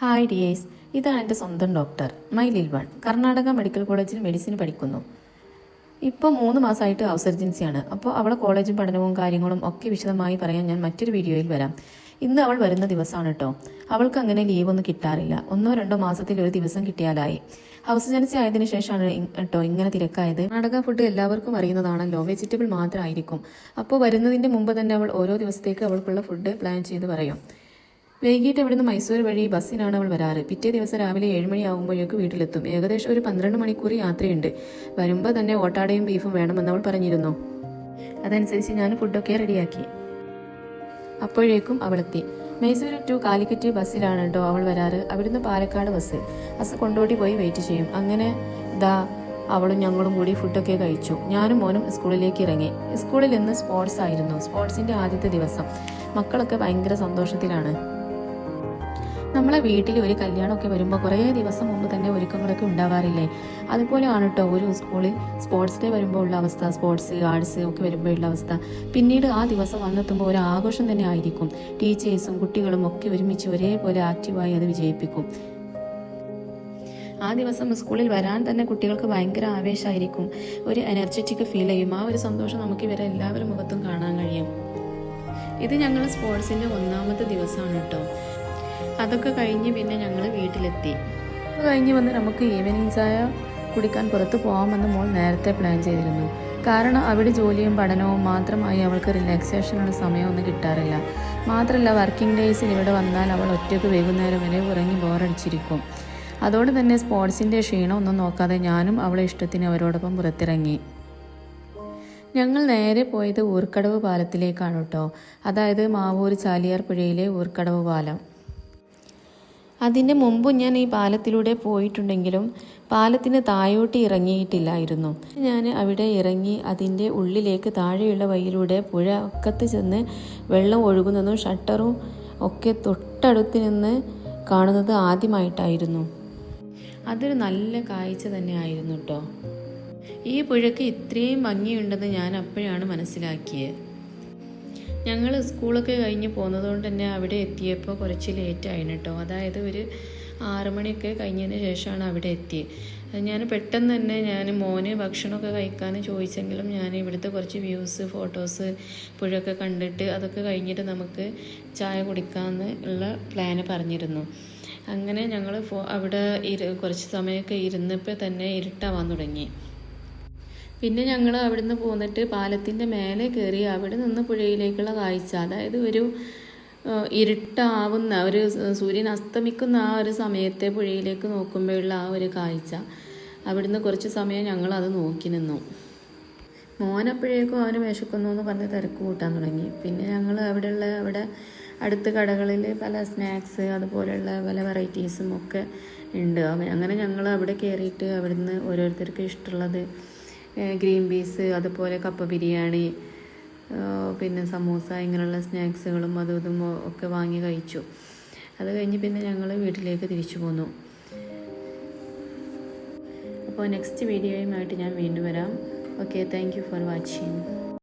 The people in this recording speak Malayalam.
ഹായ് ഡിയേഴ്സ് ഇതാണ് എന്റെ സ്വന്തം doctor my lil one Karnataka medical കോളേജിൽ മെഡിസിൻ പഠിക്കുന്നു. ഇപ്പോൾ മൂന്ന് മാസമായിട്ട് ഹൗസ് സർജൻസിയാണ് അപ്പോൾ അവളെ കോളേജും പഠനവും കാര്യങ്ങളും ഒക്കെ വിശദമായി പറയാൻ ഞാൻ മറ്റൊരു വീഡിയോയിൽ വരാം. ഇന്ന് അവൾ വരുന്ന ദിവസമാണ് കേട്ടോ അവൾക്ക് അങ്ങനെ ലീവ് ഒന്നും കിട്ടാറില്ല. ഒന്നോ രണ്ടോ മാസത്തിൽ ഒരു ദിവസം കിട്ടിയാലായി. ഹൗസ് ജനസി ആയതിനു ശേഷമാണ് കേട്ടോ ഇങ്ങനെ തിരക്കായത്. കർണാടക ഫുഡ് എല്ലാവർക്കും അറിയുന്നതാണല്ലോ. വെജിറ്റബിൾ മാത്രമായിരിക്കും. അപ്പോൾ വരുന്നതിന്റെ മുമ്പ് തന്നെ അവൾ ഓരോ ദിവസത്തേക്ക് അവൾക്കുള്ള ഫുഡ് പ്ലാൻ ചെയ്ത് പറയും. വൈകിട്ട് ഇവിടുന്ന് മൈസൂർ വഴി ബസ്സിനാണ് അവൾ വരാറ്. പിറ്റേ ദിവസം രാവിലെ ഏഴുമണിയാകുമ്പോഴേക്ക് വീട്ടിലെത്തും. ഏകദേശം ഒരു പന്ത്രണ്ട് മണിക്കൂർ യാത്രയുണ്ട്. വരുമ്പോൾ തന്നെ ഓട്ടാടയും ബീഫും വേണമെന്ന് അവൾ പറഞ്ഞിരുന്നു. അതനുസരിച്ച് ഞാൻ ഫുഡൊക്കെ റെഡിയാക്കി. അപ്പോഴേക്കും അവളെത്തി. മൈസൂർ ടു കാലിക്കറ്റ് ബസ്സിലാണ് കേട്ടോ അവൾ വരാറ്. അവിടുന്ന് പാലക്കാട് ബസ്. ബസ് കൊണ്ടോട്ടി പോയി വെയിറ്റ് ചെയ്യും. അങ്ങനെ ദാ അവളും ഞങ്ങളും കൂടി ഫുഡൊക്കെ കഴിച്ചു. ഞാനും മോനും സ്കൂളിലേക്ക് ഇറങ്ങി. സ്കൂളിൽ ഇന്ന് സ്പോർട്സ് ആയിരുന്നു. സ്പോർട്സിന്റെ ആദ്യത്തെ ദിവസം. മക്കളൊക്കെ ഭയങ്കര സന്തോഷത്തിലാണ്. നമ്മളെ വീട്ടിൽ ഒരു കല്യാണമൊക്കെ വരുമ്പോൾ കുറേ ദിവസം മുമ്പ് തന്നെ ഒരുക്കങ്ങളൊക്കെ ഉണ്ടാവാറില്ലേ? അതുപോലെയാണ് കേട്ടോ ഒരു സ്കൂളിൽ സ്പോർട്സ് ഡേ വരുമ്പോൾ ഉള്ള അവസ്ഥ സ്പോർട്സ് ആർട്സ് ഒക്കെ വരുമ്പോഴുള്ള അവസ്ഥ. പിന്നീട് ആ ദിവസം വന്നെത്തുമ്പോൾ ഒരു ആഘോഷം തന്നെ ആയിരിക്കും. ടീച്ചേഴ്സും കുട്ടികളും ഒക്കെ ഒരുമിച്ച് ഒരേപോലെ ആക്റ്റീവായി അത് വിജയിപ്പിക്കും. ആ ദിവസം സ്കൂളിൽ വരാൻ തന്നെ കുട്ടികൾക്ക് ഭയങ്കര ആവേശമായിരിക്കും ഒരു എനർജറ്റിക് ഫീൽ ചെയ്യും. ആ ഒരു സന്തോഷം നമുക്ക് ഇവരെ എല്ലാവരും മുഖത്തും കാണാൻ കഴിയും. ഇത് ഞങ്ങൾ സ്പോർട്സിന്റെ ഒന്നാമത്തെ ദിവസമാണ് കേട്ടോ അതൊക്കെ കഴിഞ്ഞ് പിന്നെ ഞങ്ങൾ വീട്ടിലെത്തി. കഴിഞ്ഞ് വന്ന് നമുക്ക് ഈവനിങ് ചായ കുടിക്കാൻ പുറത്ത് പോകാമെന്ന് മോൾ നേരത്തെ പ്ലാൻ ചെയ്തിരുന്നു. കാരണം അവിടെ ജോലിയും പഠനവും മാത്രമായി അവൾക്ക് റിലാക്സേഷനുള്ള സമയമൊന്നും കിട്ടാറില്ല. മാത്രമല്ല വർക്കിംഗ് ഡേയ്സിൽ ഇവിടെ വന്നാൽ അവൾ ഒറ്റയ്ക്ക് വൈകുന്നേരം വരെ ഉറങ്ങി ബോറടിച്ചിരിക്കും. അതോടെ തന്നെ സ്പോർട്സിന്റെ ക്ഷീണം ഒന്നും നോക്കാതെ ഞാനും അവളെ ഇഷ്ടത്തിന് അവരോടൊപ്പം പുറത്തിറങ്ങി. ഞങ്ങൾ നേരെ പോയത് ഊർക്കടവ് പാലത്തിലേക്കാണ് കേട്ടോ. അതായത് മാവൂർ ചാലിയാർ പുഴയിലെ ഊർക്കടവ് പാലം. അതിന്റെ മുമ്പ് ഞാൻ ഈ പാലത്തിലൂടെ പോയിട്ടുണ്ടെങ്കിലും പാലത്തിന് താഴോട്ട് ഇറങ്ങിയിട്ടില്ലായിരുന്നു. ഞാൻ അവിടെ ഇറങ്ങി അതിന്റെ ഉള്ളിലേക്ക് താഴെയുള്ള വഴിയിലൂടെ പുഴ ഒക്കത്ത് ചെന്ന് വെള്ളം ഒഴുകുന്നതും ഷട്ടറും ഒക്കെ തൊട്ടടുത്ത് നിന്ന് കാണുന്നത് ആദ്യമായിട്ടായിരുന്നു. അതൊരു നല്ല കാഴ്ച തന്നെ ആയിരുന്നു കേട്ടോ ഈ പുഴയ്ക്ക് ഇത്രയും ഭംഗിയുണ്ടെന്ന് ഞാൻ അപ്പോഴാണ് മനസ്സിലാക്കിയത് ഞങ്ങൾ സ്കൂളൊക്കെ കഴിഞ്ഞ് പോകുന്നതുകൊണ്ട് തന്നെ അവിടെ എത്തിയപ്പോൾ കുറച്ച് ലേറ്റായിന് കേട്ടോ അതായത് ഒരു ആറുമണിയൊക്കെ കഴിഞ്ഞതിന് ശേഷമാണ് അവിടെ എത്തിയത് ഞാൻ പെട്ടെന്ന് തന്നെ ഞാൻ മോന് ഭക്ഷണമൊക്കെ കഴിക്കാൻ ചോദിച്ചെങ്കിലും ഞാൻ ഇവിടുത്തെ കുറച്ച് വ്യൂസ് ഫോട്ടോസ് പുഴയൊക്കെ കണ്ടിട്ട് അതൊക്കെ കഴിഞ്ഞിട്ട് നമുക്ക് ചായ കുടിക്കാമെന്ന് ഉള്ള പ്ലാന് പറഞ്ഞിരുന്നു. അങ്ങനെ ഞങ്ങൾ അവിടെ കുറച്ച് സമയമൊക്കെ ഇരുന്നപ്പോൾ തന്നെ ഇരുട്ടാവാൻ തുടങ്ങി. പിന്നെ ഞങ്ങൾ അവിടുന്ന് പോന്നിട്ട് പാലത്തിന്റെ മേലെ കയറി അവിടെ നിന്ന് പുഴയിലേക്കുള്ള കാഴ്ച. അതായത് ഒരു ഇരുട്ടാവുന്ന ഒരു സൂര്യൻ അസ്തമിക്കുന്ന ആ ഒരു സമയത്തെ പുഴയിലേക്ക് നോക്കുമ്പോഴുള്ള ആ ഒരു കാഴ്ച. അവിടുന്ന് കുറച്ച് സമയം ഞങ്ങൾ അത് നോക്കി നിന്നു. മോനപ്പോഴേക്കും അവന് വിശക്കുന്നു എന്ന് പറഞ്ഞ് തിരക്ക് കൂട്ടാൻ തുടങ്ങി. പിന്നെ ഞങ്ങൾ അവിടെയുള്ള അവിടെ അടുത്ത കടകളിൽ പല സ്നാക്സ് അതുപോലെയുള്ള പല വെറൈറ്റീസും ഒക്കെ ഉണ്ട്. അങ്ങനെ ഞങ്ങൾ അവിടെ കയറിയിട്ട് അവിടുന്ന് ഓരോരുത്തർക്ക് ഇഷ്ടമുള്ളത് ഗ്രീൻ പീസ് അതുപോലെ കപ്പ ബിരിയാണി പിന്നെ സമൂസ ഇങ്ങനെയുള്ള സ്നാക്സുകളും അതും ഇതും ഒക്കെ വാങ്ങി കഴിച്ചു. അത് കഴിഞ്ഞ് പിന്നെ ഞങ്ങൾ വീട്ടിലേക്ക് തിരിച്ചു പോന്നു. അപ്പോൾ നെക്സ്റ്റ് വീഡിയോയുമായിട്ട് ഞാൻ വീണ്ടും വരാം. Okay thank for watching